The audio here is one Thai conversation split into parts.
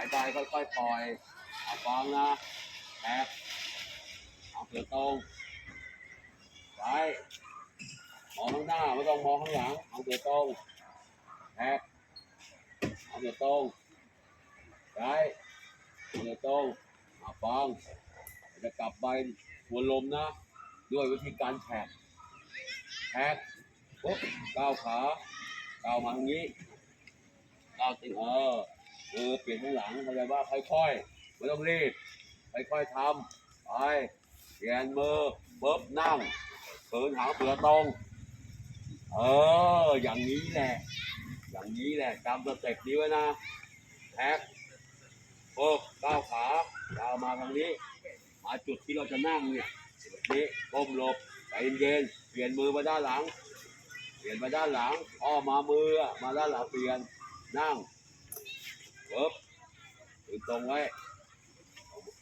ายใบค่อยๆปล่อยเอาฟังนะแท็กเอาเสือตรงไปมองข้างหน้าไม่ต้องมองข้างหลังเอาเสือตรงแท็กเอาเสือตรงไปเอาเสือตรงเอาฟังจะกลับไปทวนลมนะ ด้วยวิธีการแท็กแท็กปุ๊บก้าวขาก้าวมาทางนี้ก้าวติงเออ เออเปลี่ยนข้างหลังเข้าใจว่าค่อยๆไม่ต้องรีบค่อยๆทำไปเปลี่ยนมือปุ๊บนั่งเขินหางเสือตรงเอออย่างนี้แหละอย่างนี้แหละจำสเต็ปนี้ไว้นะแท็กปุ๊บก้าวขาก้าวมาทางนี้มาจุดที่เราจะนั่งเนี่ยนี้ก้มหลบใจเย็นเปลี่ยนมือมาด้านหลัง เปลี่ยนมาด้านหลังอ้อมามือมาด้านหลังเปลี่ยนนั่ง ปึ๊บถือตรงไว้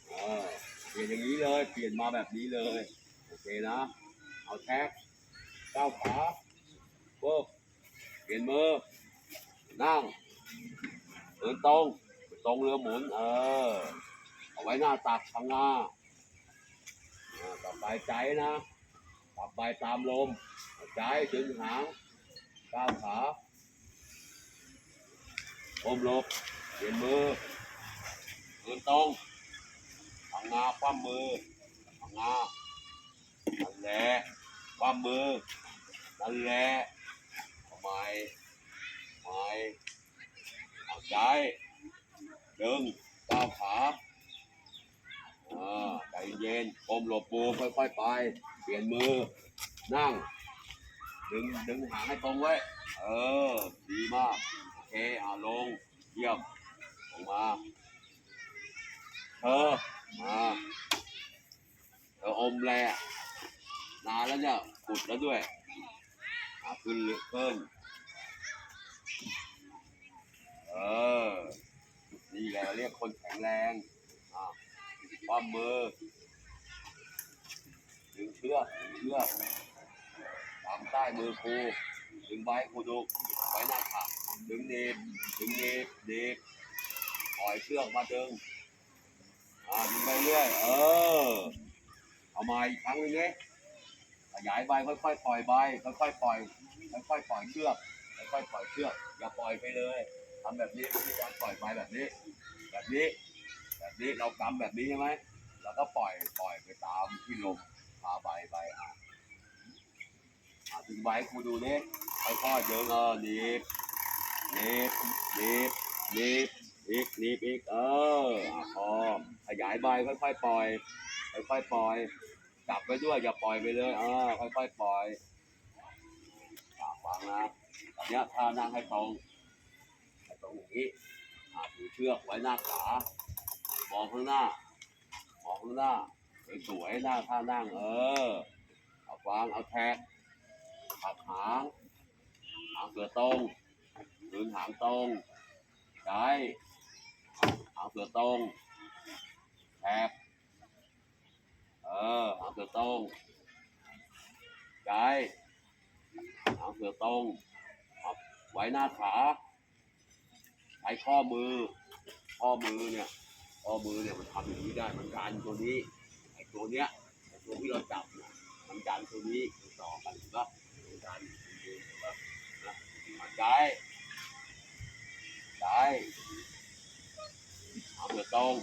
เออเปลี่ยนอย่างนี้เลย เปลี่ยนมาแบบนี้เลย โอเคนะ เอาแท็กก้าวขาปึ๊บเปลี่ยนมือ นั่งเดินตรง ตรงเรือหมุน เออ เอาไว้หน้าตักพังงาอ่าต่อไปใจนะต่อไปตามลม ใจดึงหางก้าวขาอมลบ เปลี่ยนมือเดินตรงพังงาคว่ำมือพังงานั่นแหละคว่ำมือนั่นแหละทำไมทำไมเอาใจดึงก้าวขาอ่าใจเย็นก้มหลบปูค่อยๆไป เปลี่ยนมือ นั่ง ดึงดึงหางให้ตรงไว้ เออ ดีมาก โอเค อ่าลง เยี่ยม มาเธอมาเธออมแลนานแล้วเนี่ยกุดแล้วด้วยอาขึ้นลึกขึ้นเออนี่แหละเรียกคนแข็งแรงอ่าความมือดึงเชือกดึงเชือกตามใต้มือครูดึงไว้ครูดูไว้หน้าขาดึงเนบดึงเนบเนบ ปล่อยเชือกมาดึง อ่าดึงไปเรื่อย เออ เอามาอีกครั้งหนึงเนี้ขยายใบค่อยๆปล่อยใบค่อยๆปล่อยค่อยๆปล่อยเชือกค่อยๆปล่อยเชือก อย่าปล่อยไปเลยทำแบบนี้วิธีการปล่อยใบแบบนี้ แบบนี้ แบบนี้เรากำแบบนี้ใช่ไหมเราก็ปล่อยปล่อยไปตามที่ลมพาใบไปอะอะถึงใบให้ครูดูเนี่ค่อยๆเดินเออหนีบหนีบหนีบหนีบ อีกหนีบอีก เอออะพอขยายใบค่อยๆปล่อย ค่อยๆปล่อย จับไปด้วยอย่าปล่อยไปเลย เออ ค่อยๆปล่อยอะฟังนะแบบเนี้ยท่านั่งให้ตรงให้ตรงอย่างนี้ถือเชือกไว้หน้าขามองข้างหน้ามองข้างหน้าสวยๆหน้าท่านั่ง เออเอาฟางเอาแท็กขับหางหางเสือตรงดึงหางตรงใหางเสือตรงแท็กเออหางเสือตรงใช้หางเสือตรงไว้หน้าขาใช้ข้อมือ ข้อมือเนี่ย ข้อมือเนี่ยมันทำอย่างนี้ได้ มันดันตัวนี้ ไอ้ตัวเนี้ย ไอ้ตัวที่เราจับเนี่ยมันดันตัวนี้มันต่อกันถูกปะมันดันเห็นปะนะมันได้ได้ หางเสือตรง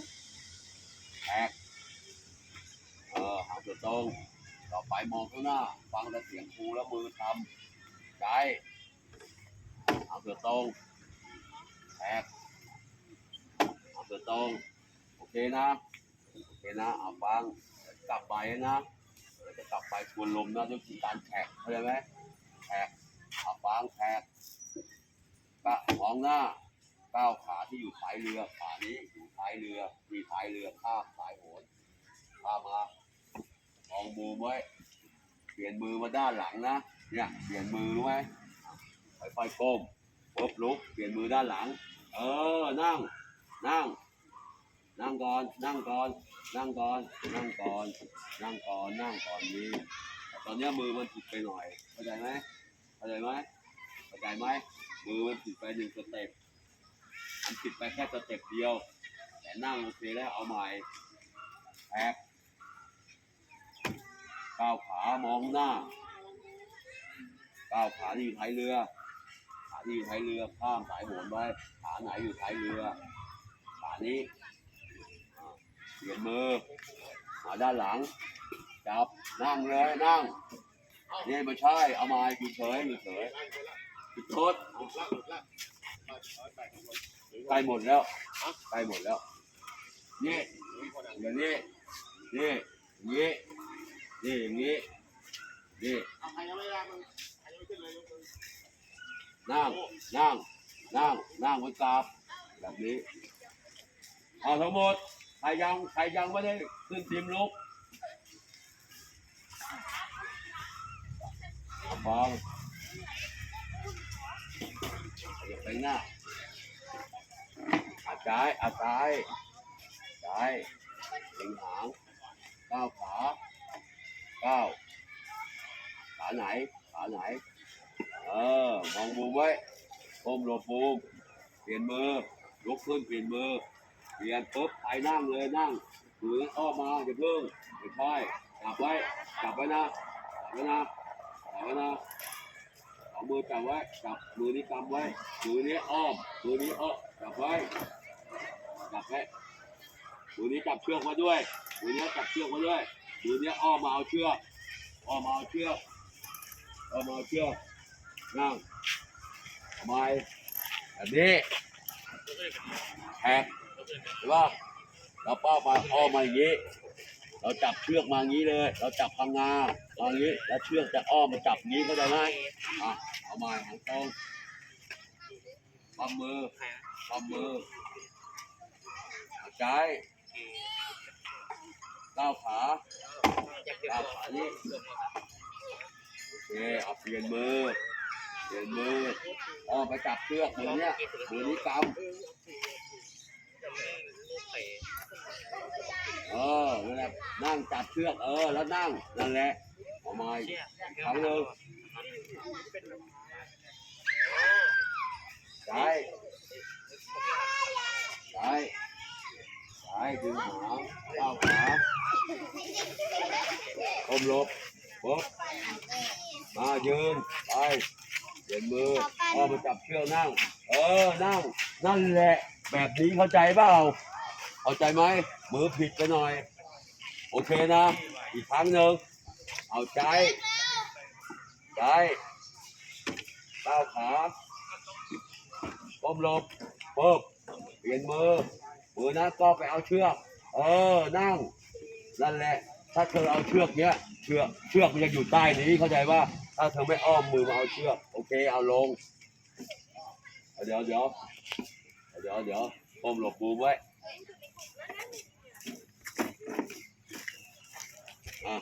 แท็กเออหางเสือตรงต่อไปมองข้างหน้า ฟังแต่เสียงครูแล้วมือทำได้หางเสือตรงแท็กเอาเสือตรงโอเคนะ โอเคนะเอาฟังกลับไปนะเดี๋ยวจะกลับไปทวนลมนะด้วยวิธีการแท็กเข้าใจไหมแท็กเอาฟังแท็กก็มองหน้า ก้าวขาที่อยู่ท้ายเรือขานี้อยู่ท้ายเรือมีท้ายเรือข้ามสายโหนข้ามมามองมือไว้เปลี่ยนมือมาด้านหลังนะเนี่ยเปลี่ยนมือรู้ไหมค่อยๆก้มปุ๊บลุกเปลี่ยนมือด้านหลัง เออนั่งนั่ง นั่งก่อนนั่งก่อนนั่งก่อนนั่งก่อนนั่งก่อนนั่งก่อนนี้แต่ตอนนี้มือมันผิดไปหน่อยเข้าใจไหมเข้าใจไหมเข้าใจไหมมือมันผิดไปหนึ่งสเต็ป มันผิดไปแค่สเต็ปเดียว แต่นั่งโอเคแล้วเอาใหม่แพ็กก้าวขามองหน้าก้าวขาที่อยู่ท้ายเรือ ขาที่อยู่ท้ายเรือข้ามสายโหนไว้ขาไหนอยู่ท้ายเรือขานี้เปลี่ยนมือมาด้านหลังจับนั่งเลยนั่งนี่ไม่ใช่เอามาอยู่เฉยอยู่เฉยจุดโทษ ใกล้หมดแล้วใกล้หมดแล้วนี่อย่างนี้นี่อย่างนี้นี่อย่างนี้นี่นั่งนั่งนั่งนั่งบนกราบแบบนี้เอาทั้งหมดใครยังใครยังไม่ได้ขึ้นทีมลุกเอาฟังไปหน้า อาจายอาจายจายเล็งหางก้าวขาก้าวขาไหนขาไหนเออมองมุมไว้ก้มหลบมุมเปลี่ยนมือยกขึ้นเปลี่ยนมือเปลี่ยนปุ๊บไปนั่งเลยนั่งหรืออ้อมมาอย่าเพิ่งไม่ใช่จับไว้จับไว้นะจับไว้นะจับไว้นะเอามือจับไว้จับมือนี้กำไว้มือนี้อ้อมมือนี้อ้อจับไว้ จับไว้มือนี้จับเชือกมาด้วยมือนี้จับเชือกมาด้วยมือนี้อ้อมาเอาเชือกอ้อมาเอาเชือกอ้อมาเอาเชือกนั่งทำไมแบบนี้แท็กเห็นป่ะเราเป้ามาอ้อมมาอย่างนี้ เราจับเชือกมาอย่างนี้เลย เราจับพังงามาอย่างนี้ แล้วเชือกจะอ้อมมาจับอย่างนี้เข้าใจไหมอะเอามาหางตรงทำมือทำมือ หายก้าวขาก้าวขานี่โอเคเอาเปลี่ยนมือเปลี่ยนมืออ้อมไปจับเชือกมือเนี้ยมือนี้กำเออนั่นแหละนั่งจับเชือกเออ แล้วนั่งนั่นแหละเอามาครั้งหนึ่งซ้ายซ้าย ซ้ายดึงหางก้าวขาอมลบปุ๊บมายืนไปเปลี่ยนมืออ้อมาจับเชือกนั่ง เออนั่งนั่นแหละ แบบนี้เข้าใจเปล่าเข้าใจไหมมือผิดไปหน่อย โอเคนะ อีกครั้งหนึ่งเอาใจใจก้าวขาก้มลบปุ๊บเปลี่ยนมือ มือนะก็ไปเอาเชือก เออนั่งนั่นแหละ ถ้าเธอเอาเชือกเนี้ยเชือกเชือกมันจะอยู่ใต้นี้เข้าใจว่า ถ้าเธอไม่อ้อมมือมาเอาเชือก โอเคเอาลงเดี๋ยวเดี๋ยวเดี๋ยวเดี๋ยวก้มหลบมือไว้อะ